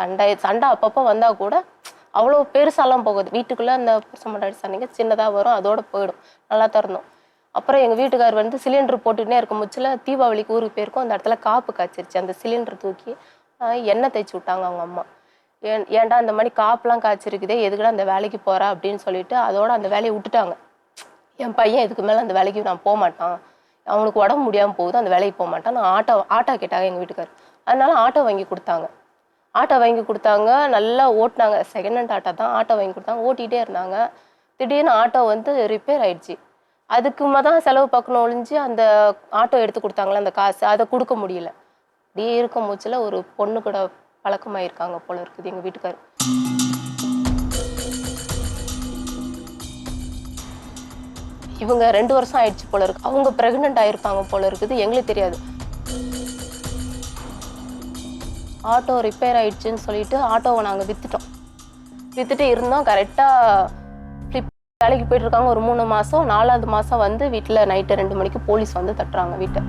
சண்டை சண்டை அப்பப்போ வந்தால் கூட அவ்வளோ பெருசாலாம் போகுது. வீட்டுக்குள்ளே அந்த புருஷன் மண்டாடி சண்டைங்க சின்னதாக வரும் அதோட போயிடும். நல்லா தான் இருந்தோம் அப்புறம் எங்கள் வீட்டுக்கார் வந்து சிலிண்டர் போட்டுகிட்டே இருக்கும் முச்சில் தீபாவளிக்கு ஊருக்கு போயிருக்கோம். அந்த இடத்துல காப்பு காய்ச்சிருச்சு. அந்த சிலிண்டர் தூக்கி எண்ணெய் தேய்ச்சி விட்டாங்க அவங்க அம்மா. ஏன் ஏன்டா இந்த மாதிரி காப்புலாம் காய்ச்சிருக்குதே எதுக்குடா அந்த வேலைக்கு போகிறா அப்படின்னு சொல்லிட்டு அதோட அந்த வேலையை விட்டுட்டாங்க. என் பையன் இதுக்கு மேலே அந்த வேலைக்கு நான் போக மாட்டான். அவனுக்கு உடம்பு முடியாமல் போகுது அந்த வேலைக்கு போக மாட்டான். நான் ஆட்டோ ஆட்டோ கேட்டாங்க எங்கள் வீட்டுக்கார் அதனால ஆட்டோ வாங்கி கொடுத்தாங்க. ஆட்டோ வாங்கி கொடுத்தாங்க. நல்லா ஓட்டினாங்க. செகண்ட் ஹேண்ட் ஆட்டோ தான் ஆட்டோ வாங்கி கொடுத்தாங்க. ஓட்டிகிட்டே இருந்தாங்க. திடீர்னு ஆட்டோ வந்து ரிப்பேர் ஆயிடுச்சு. அதுக்குமா தான் செலவு பார்க்கணும் ஒழிஞ்சு அந்த ஆட்டோ எடுத்து கொடுத்தாங்களே அந்த காசு. அதை கொடுக்க முடியல. அப்படியே இருக்கும் மூச்சில் ஒரு பொண்ணு கூட பழக்கமாயிருக்காங்க போல இருக்குது எங்கள் வீட்டுக்கார். இவங்க ரெண்டு வருஷம் ஆயிடுச்சு போல இருக்கு. அவங்க ப்ரெக்னென்ட் ஆயிருப்பாங்க போல இருக்குது. எங்களுக்கு தெரியாது. ஆட்டோ ரிப்பேர் ஆயிடுச்சுன்னு சொல்லிட்டு ஆட்டோவை நாங்கள் வித்துட்டோம். வித்துட்டு இருந்தோம். கரெக்டாக ஃப்ளிப் வேலைக்கு போயிட்டு இருக்காங்க. ஒரு மூணு மாதம் நாலாவது மாதம் வந்து வீட்டில் நைட்டு ரெண்டு மணிக்கு போலீஸ் வந்து தட்டுறாங்க வீட்டை.